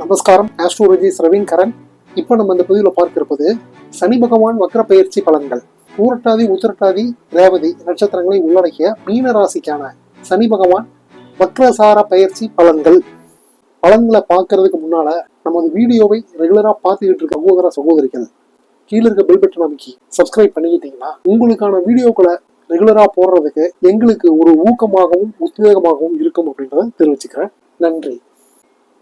நமஸ்காரம். ஆஸ்ட்ரோலஜி ரவீன் கரன் இப்போ நம்ம இந்த பதிவில் பார்க்க இருப்பது சனி பகவான் வக்ர பயிற்சி பலன்கள். பூரட்டாதி உத்திரட்டாதி ரேவதி நட்சத்திரங்களை உள்ளடக்கிய மீன ராசிக்கான சனி பகவான் வக்ரசார பயிற்சி பலன்கள். பலன்களை பார்க்கறதுக்கு முன்னால நமது வீடியோவை ரெகுலரா பார்த்துக்கிட்டு இருக்க சகோதர சகோதரிகள் கீழே இருக்க பெல் பட்டன் அமைக்கி சப்ஸ்கிரைப் பண்ணிக்கிட்டீங்கன்னா உங்களுக்கான வீடியோக்களை ரெகுலரா போடுறதுக்கு எங்களுக்கு ஒரு ஊக்கமாகவும் உத்வேகமாகவும் இருக்கும் அப்படின்றத தெரிவிச்சுக்கிறேன். நன்றி.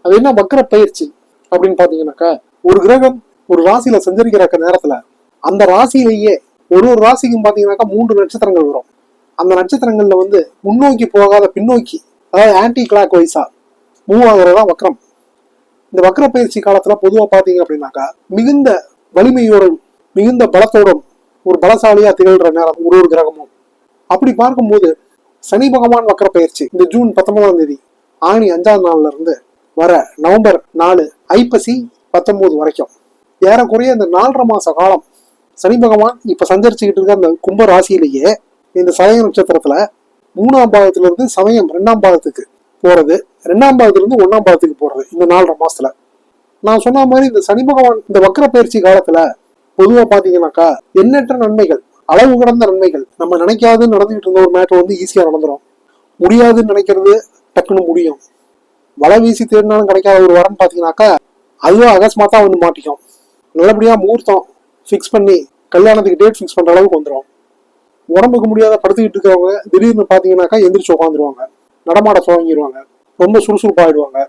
அது என்ன வக்ர பயிற்சி அப்படின்னு பாத்தீங்கன்னாக்கா ஒரு கிரகம் ஒரு ராசியில செஞ்சிருக்கிற நேரத்துல அந்த ராசியிலேயே ஒரு ஒரு ராசிக்கும் பாத்தீங்கன்னாக்கா மூன்று நட்சத்திரங்கள் வரும். அந்த நட்சத்திரங்கள்ல வந்து முன்னோக்கி போகாத பின்னோக்கி அதாவது ஆன்டி கிளாக் வைஸா மூவ் ஆகிறதா வக்ரம் இந்த வக்ர பயிற்சி காலத்துல பொதுவா பாத்தீங்க அப்படின்னாக்கா மிகுந்த வலிமையோடும் மிகுந்த பலத்தோடும் ஒரு பலசாலியா திகழ்ற நேரம் ஒரு ஒரு கிரகமும். அப்படி பார்க்கும்போது சனி பகவான் வக்ர பயிற்சி இந்த ஜூன் பத்தொன்பதாம் தேதி ஆணி அஞ்சாம் நாள்ல இருந்து வர நவம்பர் நாலு ஐப்பசி பத்தொன்பது வரைக்கும். ஏறக்குறைய இந்த நாலரை மாச காலம் சனி பகவான் இப்ப சஞ்சரிச்சுக்கிட்டு இருக்க அந்த கும்ப ராசியிலேயே இந்த சதய நட்சத்திரத்துல மூணாம் பாகத்திலிருந்து சமயம் ரெண்டாம் பாதத்துக்கு போறது ரெண்டாம் பாகத்திலிருந்து ஒன்றாம் ஒன்னாம் பாதத்துக்கு போறது இந்த நாலரை மாசத்துல. நான் சொன்ன மாதிரி இந்த சனி பகவான் இந்த வக்கர பயிற்சி காலத்துல பொதுவா பாத்தீங்கன்னாக்கா எண்ணற்ற நன்மைகள் அளவு கடந்த நன்மைகள் நம்ம நினைக்காது நடந்துகிட்டு இருந்த ஒரு மேட்டர் வந்து ஈஸியா நடந்துடும் முடியாதுன்னு நினைக்கிறது டக்குன்னு முடியும். வலை வீசி தேடினாலும் கிடைக்காத ஒரு வரம் பார்த்தீங்கன்னாக்கா அதுவும் அகஸ்மாத்தா வந்து மாட்டிக்கும். நல்லபடியாக முகூர்த்தம் ஃபிக்ஸ் பண்ணி கல்யாணத்துக்கு டேட் ஃபிக்ஸ் பண்ணுற அளவுக்கு வந்துடும் உடம்புக்கு முடியாத படுத்துக்கிட்டு இருக்கிறவங்க திடீர்னு பார்த்தீங்கன்னாக்கா எந்திரிச்சு உட்காந்துருவாங்க நடமாட துவங்கிடுவாங்க ரொம்ப சுறுசுறுப்பாகிடுவாங்க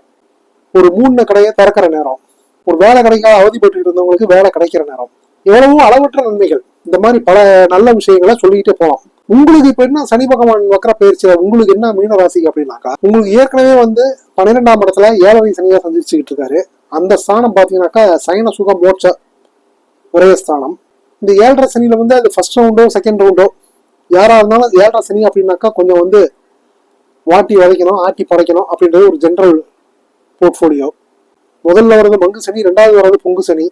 ஒரு மூணு கடையை திறக்கிற நேரம். ஒரு வேலை கிடைக்காத அவதிப்பட்டு இருந்தவங்களுக்கு வேலை கிடைக்கிற நேரம். எவ்வளவோ அளவற்ற நன்மைகள். இந்த மாதிரி பல நல்ல விஷயங்களை சொல்லிக்கிட்டே போகலாம் உங்களுக்கு இப்ப என்ன சனி பகவான் வக்கர பயிற்சி உங்களுக்கு என்ன மீன ராசி அப்படின்னாக்கா உங்களுக்கு ஏற்கனவே வந்து பன்னிரெண்டாம் இடத்துல ஏழரை சனியா சந்திச்சுக்கிட்டு இருக்காரு. அந்த ஸ்தானம் பாத்தீங்கன்னாக்கா சைன சுக மோட்ச ஒரே ஸ்தானம். இந்த ஏழரை சனியில வந்து அது ஃபர்ஸ்ட் ரவுண்டோ செகண்ட் ரவுண்டோ யாரா இருந்தாலும் ஏழரை சனி அப்படின்னாக்கா கொஞ்சம் வந்து வாட்டி வதைக்கணும் ஆட்டி படைக்கணும் அப்படின்றது ஒரு ஜென்ரல் போர்ட்ஃபோலியோ முதல்ல வர்றது மங்கு சனி ரெண்டாவது வர்றது பொங்கு சனி.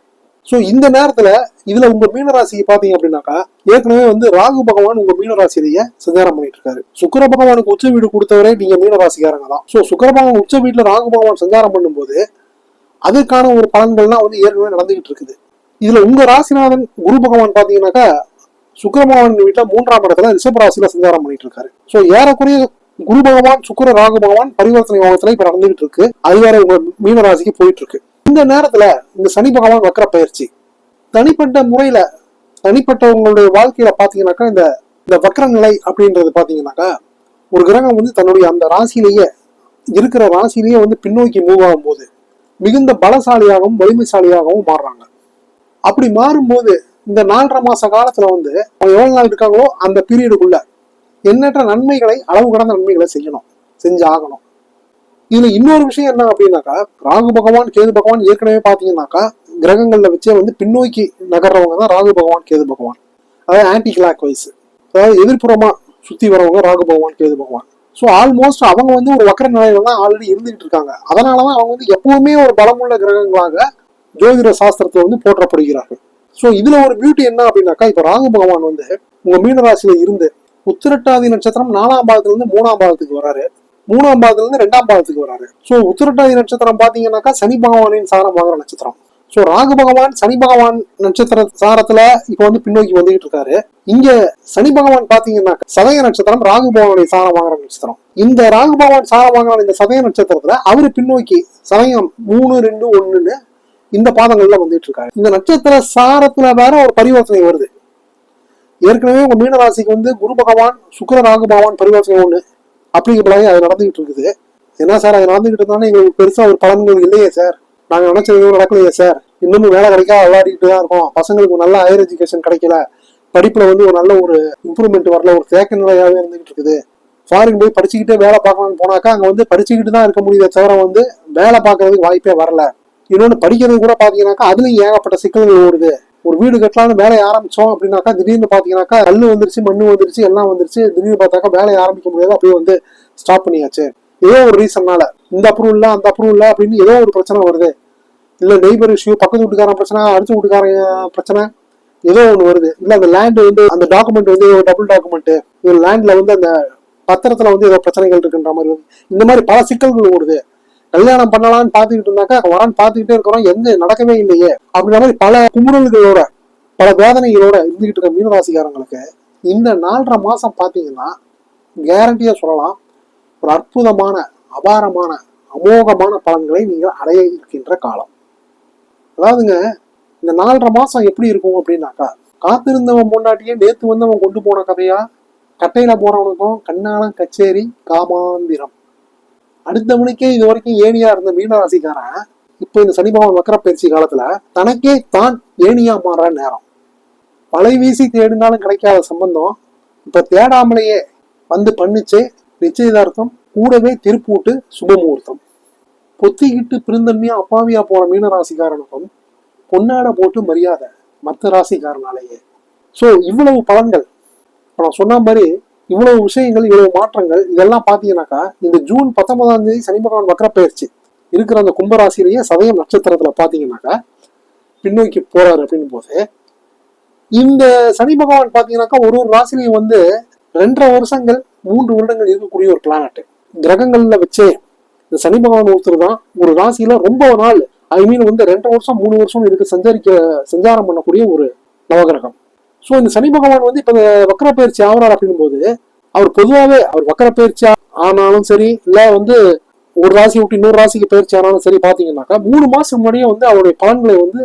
ஸோ இந்த நேரத்தில் இதில் உங்கள் மீனராசியை பார்த்தீங்க அப்படின்னாக்கா ஏற்கனவே வந்து ராகு பகவான் உங்கள் மீனராசியிலேயே சஞ்சாரம் பண்ணிட்டு இருக்காரு சுக்கர பகவானுக்கு உச்ச வீடு கொடுத்தவரே நீங்கள் மீனராசிக்காரங்க தான். ஸோ சுக்கர பகவான் உச்ச வீட்டில் ராகு பகவான் சஞ்சாரம் பண்ணும்போது அதுக்கான ஒரு பலன்கள்லாம் வந்து ஏற்கனவே நடந்துகிட்டு இருக்குது. இதில் உங்கள் ராசிநாதன் குரு பகவான் பார்த்தீங்கன்னாக்கா சுக்கர பகவான் வீட்டில் மூன்றாம் இடத்துல ரிஷப ராசியில் சஞ்சாரம் பண்ணிட்டு இருக்காரு ஸோ ஏறக்குறைய குரு பகவான் சுக்கர ராகு பகவான் பரிவர்த்தனை யோகத்துல இப்ப நடந்துகிட்டு இருக்கு. அது வேற உங்க மீனராசிக்கு போயிட்டு இருக்கு இந்த நேரத்துல இந்த சனி பகவான் வக்கர பயிற்சி. தனிப்பட்ட முறையில தனிப்பட்டவங்களுடைய வாழ்க்கையில பாத்தீங்கன்னாக்கா இந்த இந்த வக்கர நிலை அப்படின்றது பாத்தீங்கன்னாக்கா ஒரு கிரகம் வந்து தன்னுடைய அந்த ராசியிலேயே இருக்கிற ராசியிலேயே வந்து பின்னோக்கி மூவ் ஆகும்போது மிகுந்த பலசாலியாகவும் வலிமைசாலியாகவும் மாறுறாங்க. அப்படி மாறும்போது இந்த நாலரை மாச காலத்துல வந்து அவங்க எவ்வளவு நாள் இருக்காங்களோ அந்த பீரியடுக்குள்ள எண்ணற்ற நன்மைகளை அளவு கடந்த நன்மைகளை செய்யணும். செஞ்சு ஆகணும் இதுல இன்னொரு விஷயம் என்ன அப்படின்னாக்கா ராகு பகவான் கேது பகவான் ஏற்கனவே பாத்தீங்கன்னாக்கா கிரகங்கள்ல வச்சே வந்து பின்னோக்கி நகர்றவங்க தான் ராகு பகவான் கேது பகவான். அதாவது ஆன்டி கிளாக் வைஸ் அதாவது எதிர்ப்புறமா சுத்தி வரவங்க ராகு பகவான் கேது பகவான். ஸோ ஆல்மோஸ்ட் அவங்க வந்து ஒரு வக்கர நிலையில தான் ஆல்ரெடி இருந்துகிட்டு இருக்காங்க. அதனாலதான் அவங்க வந்து எப்பவுமே ஒரு பலமுள்ள கிரகங்களாக ஜோதிட சாஸ்திரத்தை வந்து போற்றப்படுகிறார்கள். ஸோ இதுல ஒரு பியூட்டி என்ன அப்படின்னாக்கா இப்போ ராகு பகவான் வந்து உங்க மீனராசியில இருந்து உத்திரட்டாதி நட்சத்திரம் நாலாம் பாதத்துல இருந்து மூணாம் பாதத்துக்கு வராரு மூணாம் பாதத்துல இருந்து ரெண்டாம் பாதத்துக்கு வராரு. ஸோ உத்திரட்டாதி நட்சத்திரம் பாத்தீங்கன்னாக்கா சனி பகவானின் சாரம் வாங்குற நட்சத்திரம். ஸோ ராகு பகவான் சனி பகவான் நட்சத்திர சாரத்துல இப்போ வந்து பின்னோக்கி வந்துகிட்டு இருக்காரு. இங்க சனி பகவான் பாத்தீங்கன்னா சதய நட்சத்திரம் ராகு பகவானுடைய சாரம் வாங்குற நட்சத்திரம். இந்த ராகு பகவான் சாரம் வாங்குற இந்த சதய நட்சத்திரத்துல அவரு பின்னோக்கி சதயம் மூணு ரெண்டு ஒண்ணுன்னு இந்த பாதங்கள்ல வந்துட்டு இருக்காரு. இந்த நட்சத்திர சாரத்துல வேற ஒரு பரிவர்த்தனை வருது. ஏற்கனவே உங்க மீனராசிக்கு வந்து குரு பகவான் சுக்கர ராகு பகவான் பரிவர்த்தனை ஒண்ணு அப்ளிகபிளாகி அது நடந்துகிட்டு இருக்குது. என்ன சார்? அது நடந்துகிட்டு இருந்தாலும் எங்களுக்கு பெருசாக ஒரு பலன்கள் இல்லையே சார். நாங்கள் நினைச்சது எதுவும் நடக்கலையே சார். இன்னமும் வேலை கிடைக்காம விளையாடிட்டு தான் இருக்கோம். பசங்களுக்கு ஒரு நல்ல ஹையர் எஜுகேஷன் கிடைக்கல. படிப்பில் வந்து ஒரு நல்ல ஒரு இம்ப்ரூவ்மெண்ட் வரல. ஒரு தேக்க நிலையாகவே இருந்துகிட்டு இருக்குது. ஃபாரின் போய் படிச்சுக்கிட்டே வேலை பார்க்கலாம்னு போனாக்கா அங்கே வந்து படிச்சுக்கிட்டு தான் இருக்க முடியுதே தவிர வந்து வேலை பார்க்கறதுக்கு வாய்ப்பே வரல. இன்னொன்று படிக்கிறது கூட பார்த்தீங்கன்னாக்கா அதுலேயும் ஏகப்பட்ட சிக்கல்கள் ஓடுது. ஒரு வீடு கட்டலாம்னு வேலையை ஆரம்பிச்சோம் அப்படின்னாக்கா திடீர்னு பார்த்தீங்கன்னாக்கா கல் வந்துருச்சு மண் வந்துருச்சு எல்லாம் வந்துருச்சு. திடீர்னு பார்த்தாக்கா வேலையை ஆரம்பிக்க முடியாது. அப்படியே வந்து ஸ்டாப் பண்ணியாச்சு. ஏதோ ஒரு ரீசன்னால இந்த அப்ரூவ் இல்லை அந்த அப்ரூவ் இல்லை அப்படின்னு ஏதோ ஒரு பிரச்சனை வருது. இல்லை நெய்பர் இஷ்யூ பக்கத்து வீட்டுக்காரன் பிரச்சனை அடுத்த வீட்டுக்காரன் பிரச்சனை ஏதோ ஒன்று வருது. இல்லை அந்த லேண்ட் வந்து அந்த டாக்குமெண்ட் வந்து டபுள் டாக்குமெண்ட்டு ஒரு லேண்டில் வந்து அந்த பத்திரத்தில் வந்து ஏதோ பிரச்சனைகள் இருக்குன்ற மாதிரி வருது. இந்த மாதிரி பல சிக்கல்கள் ஓடுது. கல்யாணம் பண்ணலாம்னு பார்த்துக்கிட்டு இருந்தாக்கா வரான்னு பார்த்துக்கிட்டே இருக்கிறோம். எந்த நடக்கவே இல்லையே. அப்படின்ற மாதிரி பல குமுறல்களோட பல வேதனைகளோட இருந்துகிட்டு இருக்க மீனராசிக்காரங்களுக்கு இந்த நாலரை மாதம் பார்த்தீங்கன்னா கேரண்டியாக சொல்லலாம். ஒரு அற்புதமான அபாரமான அமோகமான பலன்களை நீங்கள் அடைய இருக்கின்ற காலம். அதாவதுங்க இந்த நாலரை மாசம் எப்படி இருக்கும் அப்படின்னாக்கா காத்திருந்தவன் பொண்டாட்டியே நேத்து வந்தவன் கொண்டு போன கதையா? கட்டையில போறவனுக்கும் கண்ணாலம் கச்சேரி காமாந்திரம். அடுத்தவனுக்கே இது வரைக்கும் ஏனியா இருந்த மீனராசிக்காரன் இப்போ இந்த சனி பகவான் வக்கர பயிற்சி காலத்துல தனக்கே தான் ஏனியா மாறுற நேரம். வலை வீசி தேடினாலும் கிடைக்காத சம்பந்தம் இப்ப தேடாமலேயே வந்து பண்ணிச்சு நிச்சயதார்த்தம் கூடவே திருப்பூட்டு சுபமுகூர்த்தம். பொத்திக்கிட்டு பிரிந்தன்மையா அப்பாவியா போன ராசிக்காரனுக்கும் பொன்னாட போட்டு மரியாதை மற்ற ராசிக்காரனாலேயே. ஸோ இவ்வளவு பலன்கள். இப்போ நான் சொன்ன மாதிரி இவ்வளவு விஷயங்கள் இவ்வளவு மாற்றங்கள் இதெல்லாம் பார்த்தீங்கன்னாக்கா இந்த ஜூன் பத்தொன்பதாம் தேதி சனி பகவான் வக்கர பயிற்சி இருக்கிற அந்த கும்பராசிலேயே சதயம் நட்சத்திரத்துல பார்த்தீங்கன்னாக்கா பின்னோக்கி போறாரு அப்படின்னும் போது இந்த சனி பகவான் பார்த்தீங்கன்னாக்கா ஒரு ஒரு ராசிலையும் வந்து ரெண்டரை வருஷங்கள் மூன்று வருடங்கள் இருக்கக்கூடிய ஒரு பிளானட் கிரகங்கள்ல வச்சே இந்த சனி பகவான் ஒருத்தர் தான் ஒரு ராசியில ரொம்ப நாள் ஐ மீன் வந்து ரெண்டரை வருஷம் மூணு வருஷம் இருக்கு சஞ்சரிக்க சஞ்சாரம் பண்ணக்கூடிய ஒரு நவகிரகம். ஸோ இந்த சனி பகவான் வந்து இப்போ வக்கர பயிற்சி ஆகிறார் அப்படின்னும் போது அவர் பொதுவாகவே அவர் வக்கர பயிற்சி ஆனாலும் சரி இல்லை வந்து ஒரு ராசி விட்டு இன்னொரு ராசிக்கு பயிற்சி ஆனாலும் சரி பார்த்தீங்கன்னாக்கா மூணு மாதம் முன்னாடியே வந்து அவருடைய பலன்களை வந்து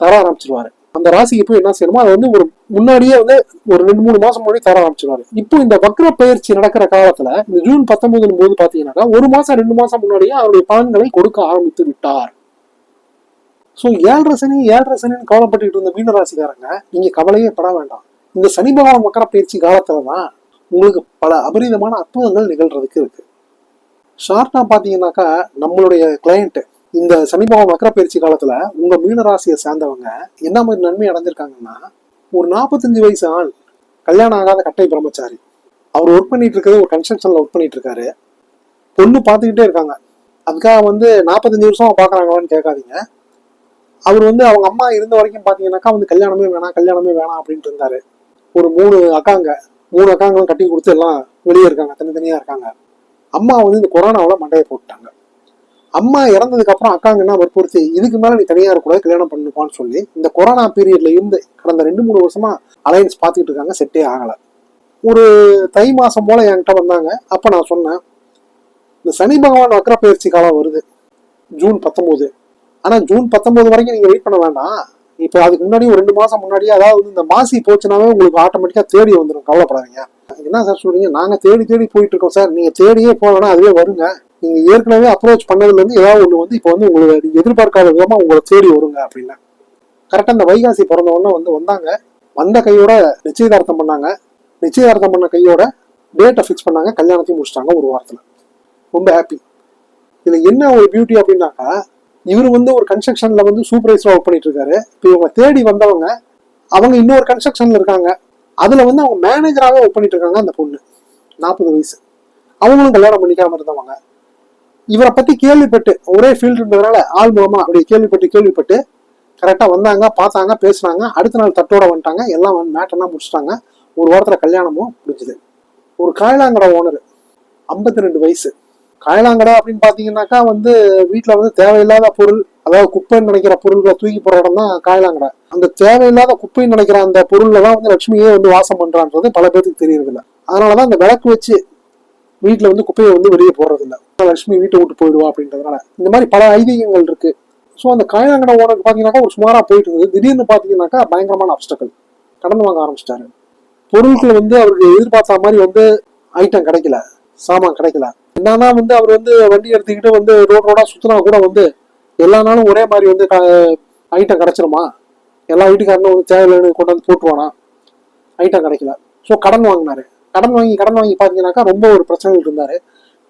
தர ஆரம்பிச்சிருவாரு. அந்த ராசிக்கு போய் என்ன செய்யணுமோ அதை வந்து ஒரு முன்னாடியே வந்து ஒரு ரெண்டு மூணு மாசம் முன்னாடி தர ஆரம்பிச்சிருவாரு. இப்போ இந்த வக்ர பயிற்சி நடக்கிற காலத்துல இந்த ஜூன் பத்தொன்பதுல போது பாத்தீங்கன்னாக்கா ஒரு மாசம் ரெண்டு மாசம் முன்னாடியே அவருடைய பலன்களை கொடுக்க ஆரம்பித்து விட்டார். ஸோ ஏழரை சனி ஏழரை சனின்னு கவலைப்பட்டு இருந்த மீன ராசிக்காரங்க நீங்க கவலையே பட வேண்டாம். இந்த சனி பகவான் வக்கர பயிற்சி காலத்துல தான் உங்களுக்கு பல அபரிதமான அற்புதங்கள் நிகழ்றதுக்கு இருக்கு. ஷார்ட்டா பாத்தீங்கன்னாக்கா நம்மளுடைய கிளையண்ட் இந்த சமீபம் பகவான் வக்கர பயிற்சி காலத்துல உங்க மீனராசியை சேர்ந்தவங்க என்ன மாதிரி நன்மை அடைஞ்சிருக்காங்கன்னா ஒரு நாற்பத்தஞ்சு வயசு ஆள் கல்யாணம் ஆகாத கட்டை பிரம்மச்சாரி. அவர் ஒர்க் பண்ணிட்டு இருக்கிறது ஒரு கன்ஸ்ட்ரக்ஷன்ல ஒர்க் பண்ணிட்டு இருக்காரு. பொண்ணு பார்த்துக்கிட்டே இருக்காங்க. அதுக்காக வந்து நாற்பத்தஞ்சு வருஷம் பார்க்கறாங்களான்னு கேட்காதீங்க. அவர் வந்து அவங்க அம்மா இருந்த வரைக்கும் பார்த்தீங்கன்னாக்கா வந்து கல்யாணமே வேணாம் கல்யாணமே வேணாம் அப்படின்ட்டு இருந்தாரு. ஒரு மூணு அக்காங்க மூணு அக்காங்களும் கட்டி கொடுத்து எல்லாம் வெளியே இருக்காங்க தனித்தனியா இருக்காங்க. அம்மா வந்து இந்த கொரோனாவில் மண்டையை போட்டுட்டாங்க. அம்மா இறந்ததுக்கு அப்புறம் அக்காங்க என்ன வற்புறுத்தி இதுக்கு மேல நீ தனியா இருக்கக்கூடாது கல்யாணம் பண்ணுப்பான்னு சொல்லி இந்த கொரோனா பீரியட்ல இருந்து கடந்த ரெண்டு மூணு வருஷமா அலையன்ஸ் பார்த்துக்கிட்டு இருக்காங்க செட்டே ஆகல. ஒரு தை மாசம் போல என்கிட்ட வந்தாங்க. அப்ப நான் சொன்னேன் இந்த சனி பகவான் வக்கர பயிற்சி காலம் வருது ஜூன் பத்தொன்பது. ஆனா ஜூன் பத்தொன்பது வரைக்கும் நீங்க வெயிட் பண்ண வேண்டாம். இப்போ அதுக்கு முன்னாடி ஒரு ரெண்டு மாசம் முன்னாடியே அதாவது இந்த மாசி போச்சுனாவே உங்களுக்கு ஆட்டோமேட்டிக்கா தேடி வந்துடும் கவலைப்படாதீங்க. என்ன சார் சொல்றீங்க? நாங்க தேடி தேடி போயிட்டு இருக்கோம் சார். நீங்க தேடியே போகலன்னா அதுவே வருங்க. நீங்க ஏற்கனவே அப்ரோச் பண்ணதுல இருந்து ஏதாவது ஒண்ணு வந்து இப்போ வந்து உங்களுக்கு நீங்க எதிர்பார்க்காத விதமா உங்களை தேடி வருங்க அப்படின்னா. கரெக்டா இந்த வைகாசி பிறந்த உடனே வந்து வந்தாங்க. வந்த கையோட நிச்சயதார்த்தம் பண்ணாங்க. நிச்சயதார்த்தம் பண்ண கையோட டேட்டை ஃபிக்ஸ் பண்ணாங்க. கல்யாணத்தையும் முடிச்சிட்டாங்க ஒரு வாரத்துல. ரொம்ப ஹாப்பி இதுல என்ன ஒரு பியூட்டி அப்படின்னாக்கா இவர் வந்து ஒரு கன்ஸ்ட்ரக்ஷன்ல வந்து சூப்பர்வைசர் ஒர்க் பண்ணிட்டு இருக்காரு. இப்போ இவங்க தேடி வந்தவங்க அவங்க இன்னொரு கன்ஸ்ட்ரக்ஷன்ல இருக்காங்க. அதுல வந்து அவங்க மேனேஜராகவே ஒர்க் பண்ணிட்டு இருக்காங்க அந்த பொண்ணு. நாற்பது வயசு. அவங்களும் கல்யாணம் பண்ணிக்காம இருந்தவங்க. இவரை பத்தி கேள்விப்பட்டு ஒரே ஃபீல்டு இருந்ததுனால ஆள் மூலமா அப்படி கேள்விப்பட்டு கேள்விப்பட்டு கரெக்டாக வந்தாங்க பார்த்தாங்க பேசுனாங்க. அடுத்த நாள் தட்டோட வந்துட்டாங்க. எல்லாம் வந்து மேட்டர்லாம் முடிச்சிட்டாங்க. ஒரு வாரத்தில் கல்யாணமும் முடிஞ்சுது. ஒரு காயலாங்கடை ஓனர் ஐம்பத்தி ரெண்டு வயசு. காயலாங்கடா அப்படின்னு பார்த்தீங்கன்னாக்கா வந்து வீட்டில் வந்து தேவையில்லாத பொருள் அதாவது குப்பைன்னு நினைக்கிற பொருள்களை தூக்கி போகிற இடம் தான் காயலாங்கடா. அந்த தேவையில்லாத குப்பைன்னு நினைக்கிற அந்த பொருளில் தான் வந்து லட்சுமியே வந்து வாசம் பண்ணுறான்றது பல பேருக்கு தெரியறதில்ல. அதனால தான் அந்த விளக்கு வச்சு வீட்டில் வந்து குப்பையை வந்து வெளியே போடுறதில்ல. லட்சுமி வீட்டை விட்டு போயிடுவா அப்படின்றதுனால. இந்த மாதிரி பல ஐதீகங்கள் இருக்கு. ஸோ அந்த காயினாங்கட ஓனருக்கு பார்த்தீங்கன்னாக்கா ஒரு சுமாராக போயிட்டு இருந்தது. திடீர்னு பார்த்தீங்கன்னாக்கா பயங்கரமான அப்டக்கல் கடன் வாங்க ஆரம்பிச்சிட்டாரு. பொருட்கள் வந்து அவருக்கு எதிர்பார்த்த மாதிரி வந்து ஐட்டம் கிடைக்கல. சாமான் கிடைக்கல. என்னதான் வந்து அவர் வந்து வண்டி எடுத்துக்கிட்டு வந்து ரோட் ரோடா சுத்தினா கூட வந்து எல்லா நாளும் ஒரே மாதிரி வந்து ஐட்டம் கிடைச்சிருமா? எல்லா வீட்டுக்காரனும் வந்து தேவையில்லைன்னு கொண்டு வந்து ஐட்டம் கிடைக்கல. ஸோ கடன் வாங்கினாரு. கடன் வாங்கி கடன் வாங்கி பார்த்தீங்கன்னாக்கா ரொம்ப ஒரு பிரச்சனைகள் இருந்தாரு.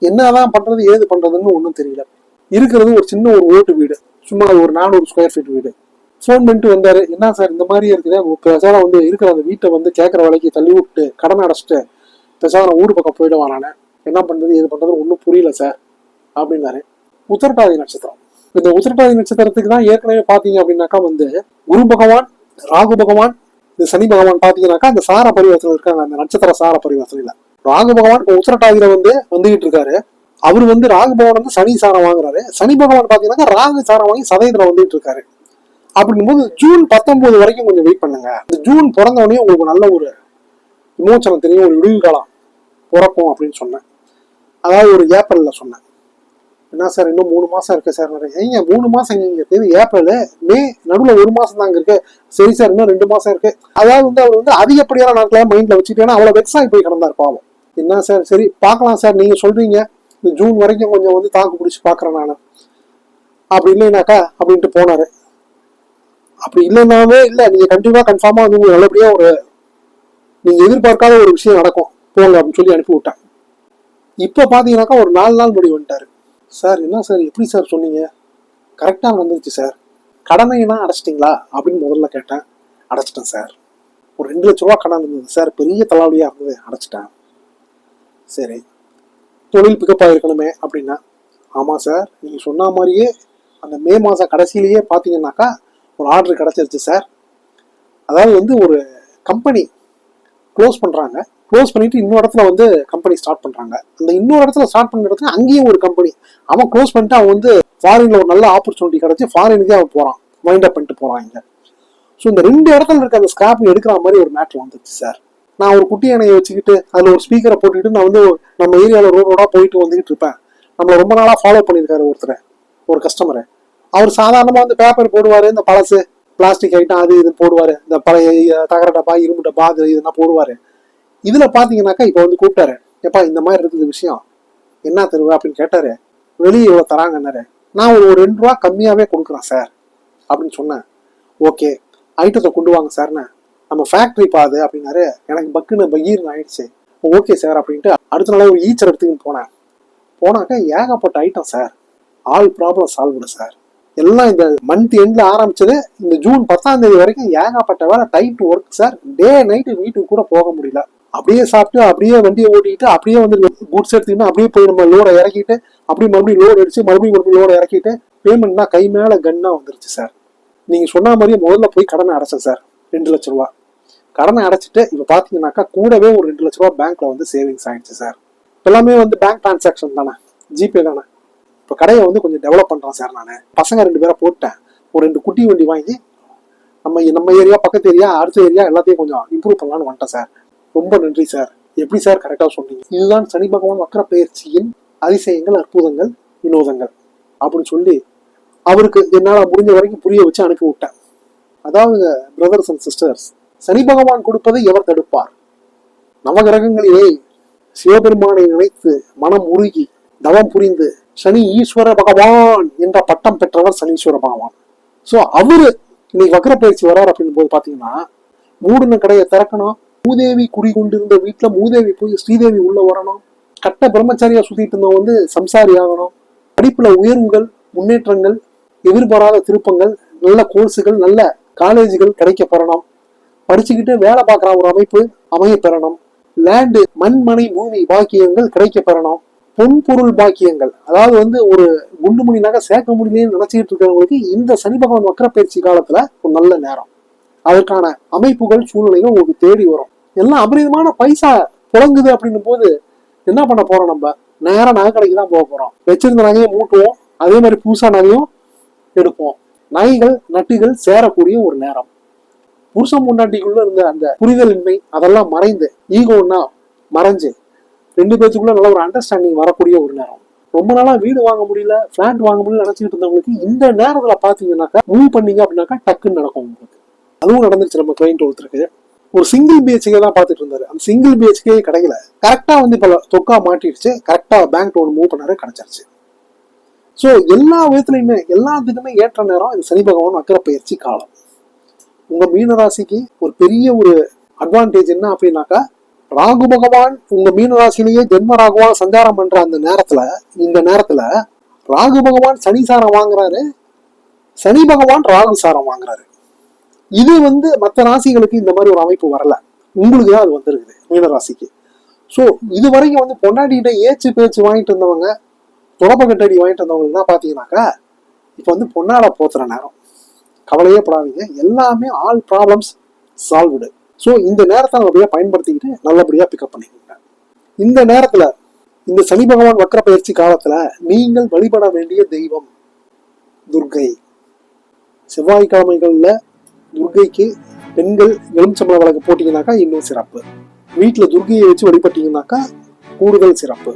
என்னதான் பண்றது ஏது பண்றதுன்னு ஒன்றும் தெரியல. இருக்கிறது ஒரு சின்ன ஒரு ஓட்டு வீடு. சும்மா ஒரு நானூறு ஸ்கொயர் ஃபீட் வீடு. ஃபோன் பண்ணிட்டு வந்தாரு. என்ன சார் இந்த மாதிரியே இருக்குது? பிரசாரம் வந்து இருக்கிற அந்த வீட்டை வந்து கேட்குற வேலைக்கு தள்ளி விட்டு கடன் அடைச்சிட்டு பிரசாரம் நான் ஊர் பக்கம் போயிடுவான் நான். என்ன பண்ணுறது ஏது பண்ணுறது ஒன்றும் புரியல சார் அப்படின்னாரு. உத்தரட்டாதி நட்சத்திரம். இந்த உத்தரட்டாதி நட்சத்திரத்துக்கு தான் ஏற்கனவே பார்த்தீங்க அப்படின்னாக்கா வந்து குரு பகவான் ராகு பகவான் இந்த சனி பகவான் பாத்தீங்கன்னாக்கா அந்த சார பரிவர்த்தனை இருக்காங்க. அந்த நட்சத்திர சார பரிவர்த்தனையில. ராகு பகவான் இப்போ உத்தரட்டாதியில வந்து வந்துகிட்டு இருக்காரு. அவர் வந்து ராகு பகவான் வந்து சனி சாரம் வாங்குறாரு. சனி பகவான் பாத்தீங்கன்னாக்கா ராகு சாரம் வாங்கி சதயத்துல வந்துட்டு இருக்காரு. அப்படிங்கும்போது ஜூன் பத்தொன்பது வரைக்கும் கொஞ்சம் வெயிட் பண்ணுங்க. இந்த ஜூன் பிறந்த உடனே உங்களுக்கு நல்ல ஒரு விமோச்சனம் தெரியும். ஒரு விடுவி காலம் பிறக்கும் அப்படின்னு சொன்னேன். அதாவது ஒரு ஏப்ரல்ல சொன்னேன். என்ன சார் இன்னும் மூணு மாசம் இருக்கு சார் ஏங்க மூணு மாசம் எங்க இருக்கு ஏப்ரல் மே நடுவில் ஒரு மாசம் தாங்க இருக்கு. சரி சார் இன்னும் ரெண்டு மாசம் இருக்கு. அதாவது வந்து அவர் வந்து அதிகப்படியான நாட்களா மைண்ட்ல வச்சுட்டேன்னா அவ்வளவு அவ்வளோ ஆகி போய் கிடந்தார் பாவம். என்ன சார் சரி பார்க்கலாம் சார் நீங்க சொல்றீங்க. இந்த ஜூன் வரைக்கும் கொஞ்சம் வந்து தாக்கு பிடிச்சி பார்க்குறேன் நான். அப்படி இல்லைனாக்கா அப்படின்ட்டு போனாரு. அப்படி இல்லைனாவே இல்லை நீங்க கண்டிப்பாக கன்ஃபார்மாக வந்து உங்களுக்கு நல்லபடியா ஒரு நீங்கள் எதிர்பார்க்காத ஒரு விஷயம் நடக்கும். போங்க அப்படின்னு சொல்லி அனுப்பி விட்டேன் இப்போ பார்த்தீங்கன்னாக்கா ஒரு நாலு நாள் முடி வந்துட்டாரு. சார் என்ன சார் எப்படி சார் சொன்னீங்க? கரெக்டாக வந்துருச்சு சார். கடனையெல்லாம் அடைச்சிட்டிங்களா? அப்படின்னு முதல்ல கேட்டேன். அடைச்சிட்டேன் சார். ஒரு ரெண்டு லட்ச ரூபா கடன் இருந்தது சார். பெரிய தலைவலியாக இருந்தது. அடைச்சிட்டேன். சரி. தொழில் பிக்கப் ஆகிருக்கணுமே அப்படின்னா. ஆமாம் சார். நீங்கள் சொன்ன மாதிரியே அந்த மே மாதம் கடைசியிலேயே பார்த்தீங்கன்னாக்கா ஒரு ஆர்டர் கிடச்சிருச்சு சார். அதாவது வந்து ஒரு கம்பெனி க்ளோஸ் பண்ணுறாங்க க்ளோஸ் பண்ணிட்டு இன்னொரு இடத்துல வந்து கம்பெனி ஸ்டார்ட் பண்ணுறாங்க அந்த இன்னொரு இடத்துல ஸ்டார்ட் பண்ண இடத்துல அங்கேயும் ஒரு கம்பெனி அவன் க்ளோஸ் பண்ணிட்டு அவன் வந்து ஃபாரின்ல ஒரு நல்ல ஆப்பர்ச்சுனிட்டி கிடச்சி ஃபாரினுக்கே அவன் போகிறான் மைண்ட் அப் பண்ணிட்டு போகிறான் இங்கே. ஸோ இந்த ரெண்டு இடத்துல இருக்க அந்த ஸ்கிராப் எடுக்கிற மாதிரி ஒரு மேட்ரு வந்துச்சு சார் நான் ஒரு குட்டி யானையை வச்சுக்கிட்டு அதில் ஒரு ஸ்பீக்கரை போட்டுக்கிட்டு நான் வந்து நம்ம ஏரியாவில் ரோட் ரோடாக போயிட்டு வந்துக்கிட்டு இருப்பேன். நம்மளை ரொம்ப நாளாக ஃபாலோ பண்ணியிருக்காரு ஒருத்தர் ஒரு கஸ்டமரை அவர் சாதாரணமாக வந்து பேப்பர் போடுவார் இந்த பழசு. பிளாஸ்டிக் ஐட்டம் அது இது போடுவார். இந்த பழைய தகர டப்பா இரும்பு டப்பா அது இதெல்லாம் போடுவார். இதில் பார்த்தீங்கன்னாக்கா இப்போ வந்து கூப்பிட்டாரு. எப்பா இந்த மாதிரி இருக்குது விஷயம். என்ன தருவா அப்படின்னு கேட்டாரு. வெளியே இவ்வளோ தராங்கன்னாரு நான் ஒரு ஒரு ரெண்டு ரூபா கம்மியாகவே கொடுக்குறேன் சார். அப்படின்னு சொன்னேன். ஓகே. ஐட்டத்தை கொண்டு வாங்க சார்னு நம்ம ஃபேக்ட்ரி பாது அப்படின்னாரு. எனக்கு பக்குன்னு பகீர்னு ஆயிடுச்சு. ஓகே சார் அப்படின்ட்டு அடுத்த நாள் ஒரு ஈச்சர் எடுத்துக்கின்னு போனேன். போனாக்கா ஏகப்பட்ட item sir. All problem solved sir. எல்லாம் இந்த மந்த் எண்ட்ல ஆரம்பிச்சது இந்த ஜூன் பத்தாம் தேதி வரைக்கும் ஏகப்பட்ட வேலை tight work sir day night வீட்டுக்கு கூட போக முடியல. அப்படியே சாப்பிட்டு அப்படியே வண்டியை ஓட்டிட்டு அப்படியே வந்து குட்ஸ் எடுத்துக்கிட்டு அப்படியே போய் நம்ம லோடை இறக்கிட்டு அப்படியே மறுபடியும் லோடு அடிச்சு மறுபடியும் மறுபடியும் லோடை இறக்கிட்டு பேமெண்ட்னா கை மேல கன்னா வந்துருச்சு சார் நீங்க சொன்ன மாதிரியே முதல்ல போய் கடனை அடைச்சேன் சார் ரெண்டு லட்ச ரூபா. கடனை அடைச்சிட்டு இப்போ பார்த்தீங்கன்னாக்கா கூடவே ஒரு ரெண்டு லட்ச ரூபா பேங்க்ல வந்து சேவிங்ஸ் ஆயிடுச்சு சார் எல்லாமே வந்து பேங்க் டிரான்சாக்ஷன் தானே. ஜிபே தானே. இப்போ கடையை வந்து கொஞ்சம் டெவலப் பண்ணுறேன் சார் நான். பசங்க ரெண்டு பேரை போட்டேன். ஒரு ரெண்டு குட்டி வண்டி வாங்கி நம்ம நம்ம ஏரியா பக்கத்து ஏரியா அடுத்த ஏரியா எல்லாத்தையும் கொஞ்சம் இம்ப்ரூவ் பண்ணலான்னு வந்துட்டேன் சார் ரொம்ப நன்றி சார் எப்படி சார் கரெக்டாக சொன்னீங்க? இதுதான் சனி பகவான் வக்கர பயிற்சியின் அதிசயங்கள் அற்புதங்கள் வினோதங்கள் அப்படின்னு சொல்லி அவருக்கு என்னால் முடிஞ்ச வரைக்கும் புரிய வச்சு அனுப்பி விட்டேன். அதாவது பிரதர்ஸ் அண்ட் சிஸ்டர்ஸ் சனி பகவான் கொடுப்பதை எவர் தடுப்பார்? நவகிரகங்களிலே சிவபெருமானை நினைத்து மனம் உருகி தவம் புரிந்து சனி ஈஸ்வர பகவான் என்ற பட்டம் பெற்றவர் சனீஸ்வர பகவான். சோ அவரு இன்னைக்கு வக்கர பயிற்சி வரார் அப்படின்னு போது பாத்தீங்கன்னா மூடின கடையை திறக்கணும் மூதேவி குடி கொண்டிருந்த வீட்டுல மூதேவி போய் ஸ்ரீதேவி உள்ள வரணும் கட்ட பிரம்மச்சாரியா சுத்திட்டு இருந்தவங்க வந்து சம்சாரி ஆகணும் படிப்புல உயர்வுகள் முன்னேற்றங்கள் எதிர்பாராத திருப்பங்கள் நல்ல கோர்ஸுகள் நல்ல காலேஜுகள் கிடைக்க பெறணும். படிச்சுக்கிட்டு வேலை பார்க்குற ஒரு அமைப்பு அமைய பெறணும். லேண்டு மண் மனை பூமி பாக்கியங்கள் கிடைக்க பெறணும். பொன் பொருள் பாக்கியங்கள். அதாவது வந்து ஒரு குண்டு மணி நகை சேர்க்க முடியலன்னு நினைச்சிட்டு இருக்கிறவங்களுக்கு இந்த சனி பகவான் வக்கர பயிற்சி காலத்துல ஒரு நல்ல நேரம். அதற்கான அமைப்புகள் சூழ்நிலைகள் உங்களுக்கு தேடி வரும். எல்லாம் அபரிதமான பைசா புழங்குது அப்படின்னும் போது என்ன பண்ண போறோம் நம்ம? நேரம் நகை கடைக்கு தான் போக போறோம். வச்சிருந்த நகையை மூட்டுவோம். அதே மாதிரி புதுசா நகையும் எடுப்போம். நகைகள் நட்டுகள் சேரக்கூடிய ஒரு நேரம். புருஷன் முன்னாட்டிக்குள்ள இருந்த அந்த புரிதலின்மை அதெல்லாம் மறைந்து ஈகோன்னா மறைஞ்சு ரெண்டு பேத்துக்குள்ள நல்ல ஒரு அண்டர்ஸ்டாண்டிங் வரக்கூடிய ஒரு நேரம். ரொம்ப நாளா வீடு வாங்க முடியல பிளாட் வாங்க முடியல நினைச்சிட்டு இருந்தவங்களுக்கு இந்த நேரத்துல பாத்தீங்கன்னாக்கா மூவ் பண்ணீங்க அப்படின்னாக்கா டக்குன்னு நடக்கும் உங்களுக்கு. அதுவும் நடந்துருச்சு நம்ம கிளைண்ட் ஒருத்தருக்கு. ஒரு சிங்கிள் பிஹெச்கே தான் பார்த்துட்டு இருந்தாரு. அந்த சிங்கிள் பிஹெச்கே கிடைக்கல. கரெக்டா வந்து இப்ப தொக்கா மாட்டிடுச்சு. கரெக்டா பேங்க் லோன் மூவ் பண்ணாரு கிடைச்சிருச்சு. ஸோ எல்லா விதத்துலையுமே எல்லாத்துக்குமே ஏற்ற நேரம் இந்த சனி பகவான் அக்கறை பயிற்சி காலம். உங்க மீன ராசிக்கு ஒரு பெரிய ஒரு அட்வான்டேஜ் என்ன அப்படின்னாக்கா ராகு பகவான் உங்க மீன ராசிலேயே ஜென்ம ராகுவான் சஞ்சாரம் பண்ற அந்த நேரத்துல இந்த நேரத்துல ராகு பகவான் சனி சாரம் வாங்குறாரு. சனி பகவான் ராகு சாரம் வாங்குறாரு. இது வந்து மற்ற ராசிகளுக்கு இந்த மாதிரி ஒரு அமைப்பு வரல. உங்களுக்கு தான் அது வந்திருக்குது மீன ராசிக்கு ஸோ இது வரைக்கும் வந்து பொண்டாட்டிகிட்ட ஏச்சு பேச்சு வாங்கிட்டு இருந்தவங்க தொடப்ப கட்டடி வாங்கிட்டு வந்தவங்களுக்கு தான் பார்த்தீங்கன்னாக்கா இப்போ வந்து பொன்னாட போத்துற நேரம். கவலையே படாதீங்க. எல்லாமே ஆல் ப்ராப்ளம்ஸ் சால்வ்டு ஸோ இந்த நேரத்தை நல்லபடியாக பயன்படுத்திக்கிட்டு நல்லபடியாக பிக்கப் பண்ணிக்கோங்க. இந்த நேரத்தில் இந்த சனி பகவான் வக்கர பயிற்சி காலத்துல நீங்கள் வழிபட வேண்டிய தெய்வம் துர்கை. செவ்வாய்க்கிழமைகளில் துர்கைக்கு பெண்கள் எலுமிச்சம்பழ விளக்கு போட்டீங்கன்னாக்கா இன்னும் சிறப்பு. வீட்டுல துர்கையை வச்சு வழிபட்டீங்கன்னாக்கா கூடுதல் சிறப்பு.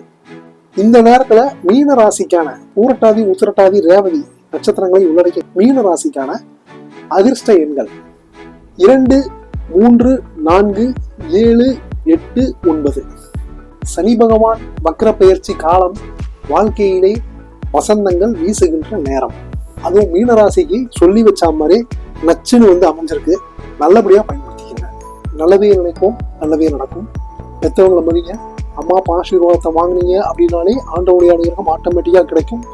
இந்த நேரத்துல மீன ராசிக்கான பூரட்டாதி உத்திரட்டாதி ரேவதி நட்சத்திரங்களை உள்ளடக்கிய மீன ராசிக்கான அதிர்ஷ்ட எண்கள். இரண்டு மூன்று நான்கு ஏழு எட்டு ஒன்பது. சனி பகவான் வக்ர பெயர்ச்சி காலம் வாழ்க்கையிலே வசந்தங்கள் வீசுகின்ற நேரம். அதுவும் மீனராசிக்கு சொல்லி வச்ச மாதிரி நச்சுன்னு வந்து அமைஞ்சிருக்கு. நல்லபடியாக பயன்படுத்திக்கங்க. நல்லதே நினைப்போம் நல்லதே நடக்கும். பெற்றவங்களை மதிங்க. அம்மா அப்பா ஆசீர்வாதத்தை வாங்குனீங்க அப்படின்னாலே ஆண்டவுடைய அனுகிரகம் ஆட்டோமேட்டிக்காக கிடைக்கும்.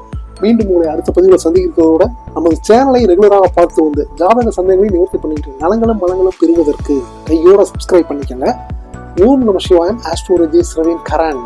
மீண்டும் உங்களை அடுத்த பதிவில் சந்திக்கிறதோட நமது சேனலை ரெகுலராக பார்த்து வந்து ஜாதக சந்தேகங்களை நிவர்த்தி பண்ணிட்டு நலங்களும் மலங்களும் பெறுவதற்கு கையோட சப்ஸ்கிரைப் பண்ணிக்கங்க. ஓம் நம சிவாயம் ஆஸ்ட்ரோலஜி ஸ்ரவீன் கரண்.